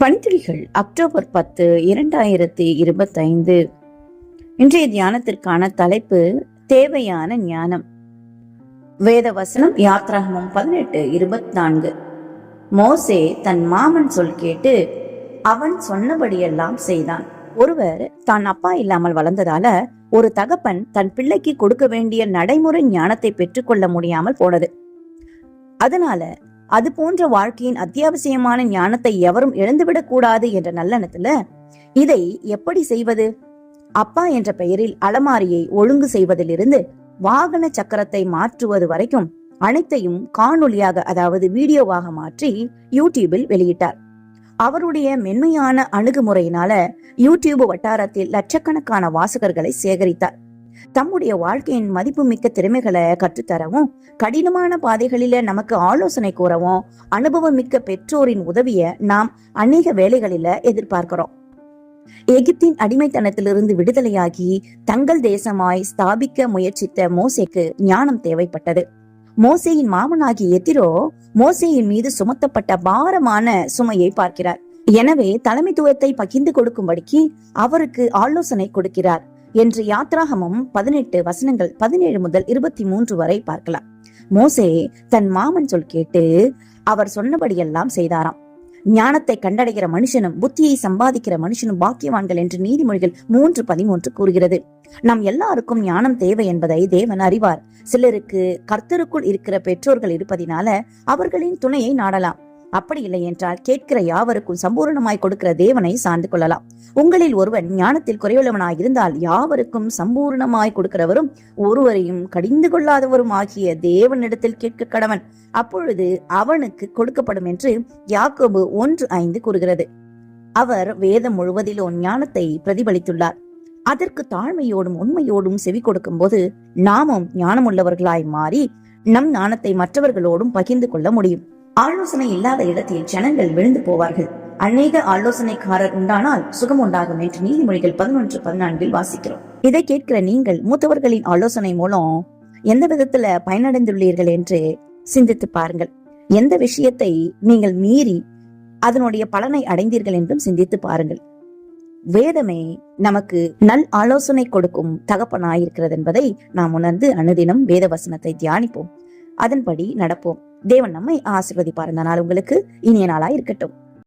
பனித்துளிகள் October பத்து இரண்டாயிரத்தி இருபத்தைந்து. இன்றைய தியானத்திற்கான தலைப்பு தேவையான ஞானம். வேத வசனம் யாத்ராகமம் பதினெட்டு இருபத்தி நான்கு மோசே தன் மாமன் சொல் கேட்டு அவன் சொன்னபடியெல்லாம் செய்தான். ஒருவர் தான் அப்பா இல்லாமல் வளர்ந்ததால ஒரு தகப்பன் தன் பிள்ளைக்கு கொடுக்க வேண்டிய நடைமுறை ஞானத்தை பெற்றுக்கொள்ள முடியாமல் போனது. அதனால அது போன்ற வாழ்க்கையின் அத்தியாவசியமான ஞானத்தை எவரும் இழந்துவிடக் கூடாது என்ற நல்லெண்ணத்துல இதை எப்படி செய்வது? அப்பா என்ற பெயரில் அலமாரியை ஒழுங்கு செய்வதிலிருந்து வாகன சக்கரத்தை மாற்றுவது வரைக்கும் அனைத்தையும் காணொளியாக அதாவது வீடியோவாக மாற்றி யூடியூபில் வெளியிட்டார். அவருடைய மென்மையான அணுகுமுறையினால யூடியூப் வட்டாரத்தில் லட்சக்கணக்கான வாசகர்களை சேகரித்தார். தம்முடைய வாழ்க்கையின் மதிப்புமிக்க திறமைகளை கற்றுத்தரவும் கடினமான பாதைகளில நமக்கு ஆலோசனை கூறவும் அனுபவமிக்க பெற்றோரின் உதவிய நாம் அநேக வேலைகளில எதிர்பார்க்கிறோம். எகிப்தின் அடிமைத்தனத்திலிருந்து விடுதலையாகி தங்கள் தேசமாய் ஸ்தாபிக்க முயற்சித்த மோசேக்கு ஞானம் தேவைப்பட்டது. மோசேயின் மாமனாகிய எத்திரோ மோசேயின் மீது சுமத்தப்பட்ட பாரமான சுமையை பார்க்கிறார். எனவே தலைமைத்துவத்தை பகிர்ந்து கொடுக்கும்படிக்கு அவருக்கு ஆலோசனை கொடுக்கிறார். என்று யாத்ராகமும் பதினெட்டு வசனங்கள் பதினேழு முதல் இருபத்தி மூன்று வரை பார்க்கலாம். மோசே தன் மாமன் சொல் கேட்டு அவர் சொன்னபடியெல்லாம் செய்தாராம். ஞானத்தை கண்டடைகிற மனுஷனும் புத்தியை சம்பாதிக்கிற மனுஷனும் பாக்கியவான்கள் என்று நீதிமொழிகள் மூன்று பதிமூன்று கூறுகிறது. நம் எல்லாருக்கும் ஞானம் தேவை என்பதை தேவன் அறிவார். சிலருக்கு கர்த்தருக்குள் இருக்கிற பெற்றோர்கள் இருப்பதினால அவர்களின் துணையை நாடலாம். அப்படி இல்லை என்றால் கேட்கிற யாவருக்கும் சம்பூர்ணமாய் கொடுக்கிற தேவனை சார்ந்து கொள்ளலாம். உங்களில் ஒருவன் ஞானத்தில் குறைவுள்ளவனாய் இருந்தால் யாவருக்கும் சம்பூர்ணமாய் கொடுக்கிறவரும் ஒருவரையும் கடிந்து கொள்ளாதவரும் ஆகிய தேவனிடத்தில் கேட்க கடவன். அப்பொழுது அவனுக்கு கொடுக்கப்படும் என்று யாக்கோபு ஒன்று ஐந்து கூறுகிறது. அவர் வேதம் முழுவதிலும் ஞானத்தை பிரதிபலித்துள்ளார். அதற்கு தாழ்மையோடும் உண்மையோடும் செவி கொடுக்கும் போது நாமும் ஞானமுள்ளவர்களாய் மாறி நம் ஞானத்தை மற்றவர்களோடும் பகிர்ந்து கொள்ள முடியும். ஆலோசனை இல்லாத இடத்தில் ஜனங்கள் விழுந்து போவார்கள். அநேக ஆலோசனைக்காரர் உண்டானால் சுகம் உண்டாகும் என்று நீதிமொழிகள் பதினொன்று பதினான்கில் வாசிக்கிறோம். இதை கேட்கிற நீங்கள் மூத்தவர்களின் ஆலோசனை மூலம் எந்த விதத்துல பயனடைந்துள்ளீர்கள் என்று சிந்தித்து பாருங்கள். எந்த விஷயத்தை நீங்கள் மீறி அதனுடைய பலனை அடைந்தீர்கள் என்றும் சிந்தித்து பாருங்கள். வேதமே நமக்கு நல் ஆலோசனை கொடுக்கும் தகப்பனாயிருக்கிறது என்பதை நாம் உணர்ந்து அனுதினம் வேத வசனத்தை தியானிப்போம். அதன்படி நடப்போம். தேவன் நம்மை ஆசிர்வதிப்பார். இந்த நாள் உங்களுக்கு இனிய நாளா இருக்கட்டும்.